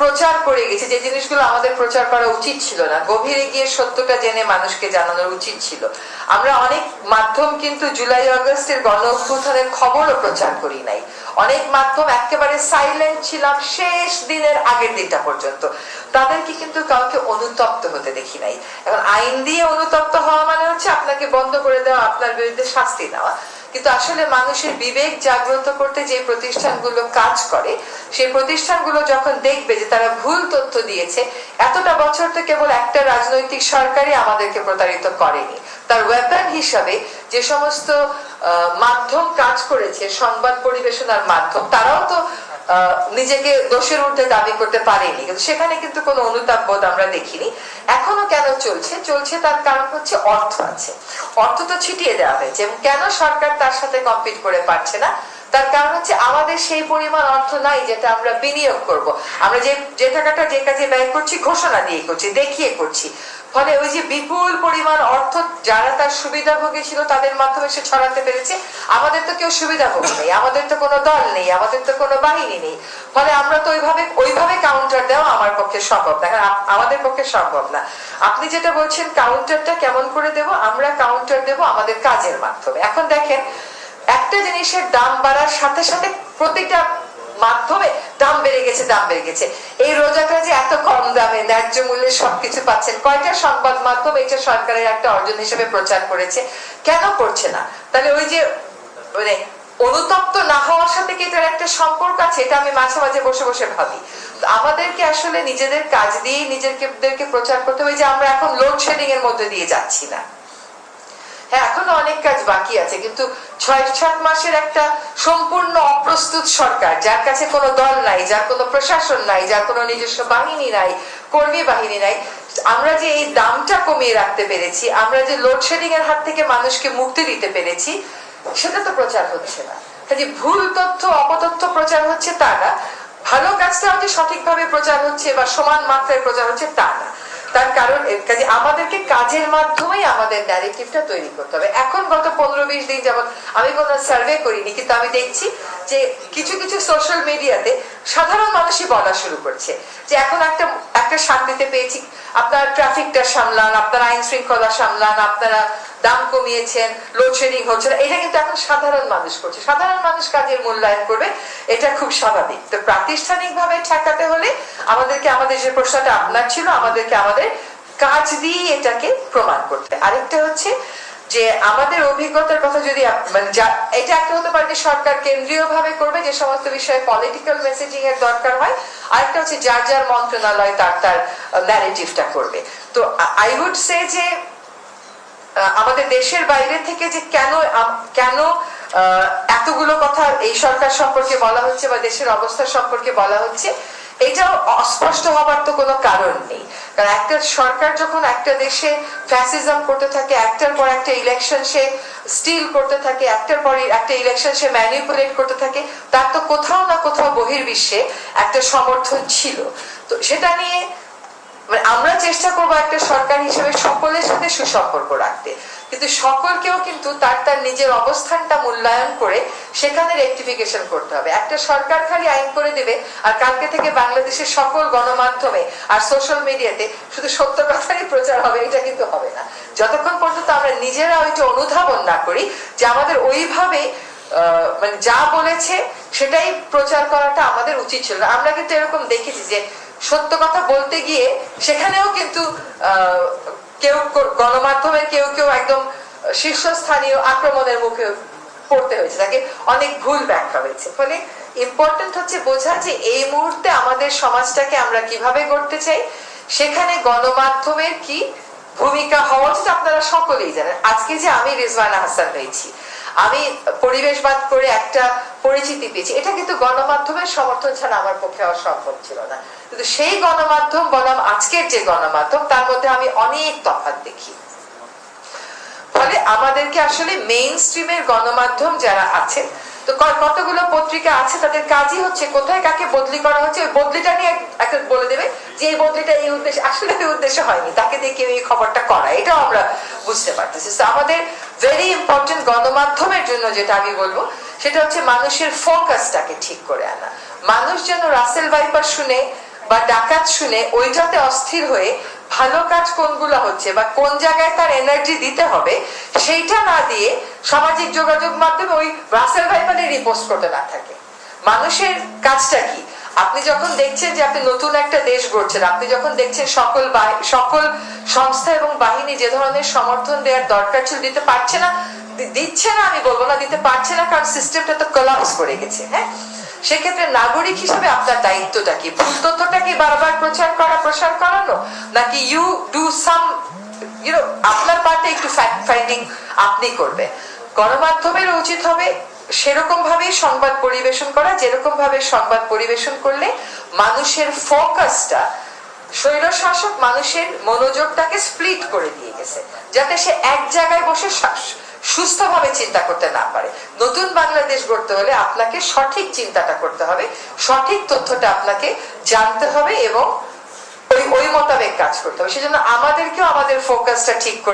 প্রচার করে গেছে, যে জিনিসগুলো আমাদের প্রচার করা উচিত ছিল না। গভীরে গিয়ে সত্যটা জেনে মানুষকে জানানোর উচিত ছিল। আমরা অনেক মাধ্যম কিন্তু জুলাই, আগস্টের গণ অভ্যুত্থানের খবরও প্রচার করি নাই। অনেক মাধ্যম একেবারে সাইলেন্ট ছিলাম শেষ দিনের আগের দিনটা পর্যন্ত। তাদেরকে কিন্তু কাউকে অনুতপ্ত হতে দেখি নাই। এখন আইন দিয়ে অনুতপ্ত হওয়া মানে হচ্ছে আপনাকে বন্ধ করে দেওয়া, আপনার বিরুদ্ধে শাস্তি নেওয়া। কিন্তু আসলে মানুষের বিবেক জাগ্রত করতে যে প্রতিষ্ঠানগুলো কাজ করে, সেই প্রতিষ্ঠানগুলো যখন দেখবে যে তারা ভুল তথ্য দিয়েছে, এতটা বছর তো কেবল একটা রাজনৈতিক সরকারই আমাদেরকে প্রতারিত করেনি। তার ওয়েপন হিসাবে যে সমস্ত মাধ্যম কাজ করেছে, সংবাদ পরিবেশনার মাধ্যম, তারাও তো নিজেকে দোষের ঊর্ধ্বে দাবি করতে পারেনি। কিন্তু সেখানে কিন্তু কোনো অনুতাপ বোধ আমরা দেখিনি। এখনও কেন চলছে? চলছে তার কারণ হচ্ছে অর্থ আছে। অর্থ তো ছিটিয়ে দেওয়া হয়েছে। এবং কেন সরকার তার সাথে কম্পিট করে পারছে না? তার কারণ হচ্ছে আমাদের সেই পরিমাণ অর্থ নাই যেটা আমরা বিনিয়োগ করব। আমরা যে যে টাকাটা যে কাজে ব্যয় করছি, ঘোষণা দিয়ে করছি, দেখিয়ে করছি। ফলে ওই যে বিপুল পরিমাণ অর্থ যারা তার সুবিধাভোগী ছিল, তাদের মাধ্যমে সে ছড়াতে পেরেছে। আমাদের তো কেউ সুবিধাভোগী নেই, আমাদের তো কোনো দল নেই, আমাদের তো কোনো বাহিনী নেই। ফলে আমরা তো ওইভাবে ওইভাবে কাউন্টার দেওয়া আমার পক্ষে সম্ভব না আমাদের পক্ষে সম্ভব না। আপনি যেটা বলছেন কাউন্টারটা কেমন করে দেব? আমরা কাউন্টার দেব আমাদের কাজের মাধ্যমে। এখন দেখেন একটা জিনিসের দাম বাড়ার সাথে সাথে প্রতিটা মাধ্যমে দাম বেড়ে গেছে, দাম বেড়ে গেছে। এই রোজাটা যে এত কম দামে ন্যায্য মূল্যে সবকিছু পাচ্ছেন, কয়টা সংবাদ মাধ্যম এটা সরকারের একটা অর্জন হিসেবে প্রচার করেছে? কেন করছে না? তাহলে ওই যে মানে অনুতপ্ত না হওয়ার সাথে কি এটার একটা সম্পর্ক আছে? এটা আমি মাঝে মাঝে বসে বসে ভাবি। আমাদেরকে আসলে নিজেদের কাজ দিয়ে নিজেদেরকে প্রচার করতে হবে যে আমরা এখন লোডশেডিং এর মধ্যে দিয়ে যাচ্ছি না। হ্যাঁ এখনও অনেক কাজ বাকি আছে, কিন্তু ছয় সাত মাসের একটা সম্পূর্ণ অপ্রস্তুত সরকার, যার কাছে কোনো দল নাই, যার কোনো প্রশাসন নাই, যার কোনো নিজস্ব বাহিনী নাই, কর্মী বাহিনী নাই, আমরা যে এই দামটা কমিয়ে রাখতে পেরেছি, আমরা যে লোডশেডিং এর হাত থেকে মানুষকে মুক্তি দিতে পেরেছি, সেটা তো প্রচার হচ্ছে না। কাজে ভুল তথ্য, অপতথ্য প্রচার হচ্ছে তা না, ভালো কাজটাও যে সঠিকভাবে প্রচার হচ্ছে বা সমান মাত্রায় প্রচার হচ্ছে তা না। তার কারণ কাজে আমাদেরকে কাজের মাধ্যমেই আমাদের ন্যারেটিভটা তৈরি করতে হবে। এখন গত পনেরো বিশ দিন যেমন আমি কোনো সার্ভে করিনি, কিন্তু আমি দেখছি যে কিছু কিছু সোশ্যাল মিডিয়াতে সাধারণ মানুষই বলা শুরু করছে যে এখন একটা একটা শান্তিতে পেয়েছি, আপনার ট্রাফিকটা সামলান, আপনার আইন শৃঙ্খলা সামলান, আপনারা দাম কমিয়েছেন লোডশেডিং হচ্ছে না, এটা কিন্তু এখন সাধারণ মানুষ করছে। সাধারণ মানুষ কাজের মূল্যায়ন করবে, এটা খুব স্বাভাবিক। তো প্রাতিষ্ঠানিক ভাবে ঠেকাতে হলে আমাদেরকে আমাদের যে প্রশ্নটা আপনার ছিল, আমাদেরকে আমাদের কাজ দিয়ে এটাকে প্রমাণ করতে। আরেকটা হচ্ছে যে আমাদের অভিজ্ঞতার কথা যদি মানে এটা একটা হতে পারে যে সরকার কেন্দ্রীয় ভাবে করবে, যে সমস্ত বিষয়ে পলিটিক্যাল মেসেজিং এর দরকার হয়, আরেকটা হচ্ছে যার যার মন্ত্রণালয় তার তার ন্যারেটিভটা করবে। তো আই উড সে যে আমাদের দেশের বাইরে থেকে যে কেন কেন এতগুলো কথা এই সরকার সম্পর্কে বলা হচ্ছে বা দেশের অবস্থা সম্পর্কে বলা হচ্ছে, এটাও অস্পষ্ট হবার তো কোনো কারণ নেই। কারণ একটা সরকার যখন একটা দেশে ফ্যাসিজম করতে থাকে, একটার পর একটা ইলেকশন সে স্টিল করতে থাকে, একটার পর একটা ইলেকশন সে ম্যানিপুলেট করতে থাকে, তার তো কোথাও না কোথাও বহির্বিশ্বে একটা সমর্থন ছিল। তো সেটা নিয়ে আমরা চেষ্টা করব একটা সরকার হিসেবে সকলের সাথে সুসম্পর্ক রাখতে। কিন্তু সকলকেও কিন্তু তার তার নিজের অবস্থানটা মূল্যায়ন করে সেখানে রেকটিফিকেশন করতে হবে। একটা সরকার খালি আইন করে দেবে আর কালকে থেকে বাংলাদেশের সকল গণমাধ্যমে আর সোশ্যাল মিডিয়াতে শুধু সত্য কথারই প্রচার হবে, এটা কিন্তু হবে না। যতক্ষণ পর্যন্ত আমরা নিজেরা ওইটা অনুধাবন না করি যে আমাদের ওইভাবে মানে যা বলেছে সেটাই প্রচার করাটা আমাদের উচিত ছিল আমরা কিন্তু এরকম দেখেছি যে সত্য কথা বলতে গিয়ে সেখানেও কিন্তু কেউ গণমাধ্যমের কেউ কেউ একদম শীর্ষস্থানীয় আক্রমণের মুখে পড়তে হয়েছে, তাকে অনেক ভুল ব্যাখ্যা হয়েছে। ফলে ইম্পর্টেন্ট হচ্ছে বোঝা যে এই মুহূর্তে আমাদের সমাজটাকে আমরা কীভাবে গড়তে চাই, সেখানে গণমাধ্যমের কি ভূমিকা হওয়া উচিত আপনারা সকলেই জানেন। আজকে যে আমি রিজওয়ানা হাসান হয়েছি আমি পরিবেশবাদ করে একটা পরিচিতি পেয়েছি। এটা কিন্তু গণমাধ্যমের সমর্থন ছাড়া আমার পক্ষে হওয়া সম্ভব ছিল না। কিন্তু সেই গণমাধ্যম, বনাম আজকের যে গণমাধ্যম, তার মধ্যে আমি অনেক তফাৎ দেখি। ফলে আমাদেরকে আসলে মেইন স্ট্রিমের গণমাধ্যম যারা আছে তো কতগুলো পত্রিকা আছে তাদের কাজই হচ্ছে কোথায় কাকে বদলি করা হচ্ছে, ওই বদলিটা নিয়ে এক- একটা এই বদলিটা এই উদ্দেশ্যে, আসলে এই উদ্দেশ্যে হয়নি। তাকে দিয়ে কেউ এই খবরটা করা এটাও আমরা বুঝতে পারতেছি। আমাদের ভেরি ইম্পর্টেন্ট গণমাধ্যমের জন্য যেটা আমি বলব, সেটা হচ্ছে মানুষের ফোকাসটাকে ঠিক করে আনা। মানুষ যেন রাসেল ভাইপার শুনে বা ডাকাত শুনে ওইটাতে অস্থির হয়ে ভালো কাজ কোনগুলো হচ্ছে বা কোন জায়গায় তার এনার্জি দিতে হবে, সেইটা না দিয়ে সামাজিক যোগাযোগ মাধ্যমে ওই রাসেল ভাইপানের রিপোস্ট করতে না থাকে। মানুষের কাজটা কি? আপনি যখন দেখছেন যে আপনি নতুন একটা দেশ গড়ছেন, আপনি যখন দেখছেন সকল সকল সংস্থা এবং বাহিনী যে ধরনের সমর্থন দেওয়ার দরকার ছিল, দিতে পারছে না দিচ্ছে না, আমি বলব না, দিতে পারছে না, কারণ সিস্টেমটা তো কোলাপস করে গেছে হ্যাঁ? সেক্ষেত্রে নাগরিক হিসেবে আপনার দায়িত্বটা কি? ভুল তথ্যটা কি বারবার প্রচার করা, প্রসার করানো? নাকি you do some you know আপনার পার্টে একটু ফ্যাক্ট ফাইন্ডিং আপনি করবে গণমাধ্যমের উচিত হবে সেরকম ভাবে সংবাদ পরিবেশন করা যেরকম ভাবে সংবাদ পরিবেশন করলে মানুষের ফোকাসটা, স্বৈরশাসক মানুষের মনোযোগটাকে স্প্লিট করে দিয়ে গেছে, যাতে সে এক জায়গায় বসে সুস্থভাবে চিন্তা করতে না পারে। নতুন বাংলাদেশ গড়তে হলে আপনাকে সঠিক চিন্তাটা করতে হবে, সঠিক তথ্যটা আপনাকে জানতে হবে এবং ওই ওই মোতাবেক কাজ করতে হবে। সেজন্য আমাদেরকেও আমাদের ফোকাসটা ঠিক করে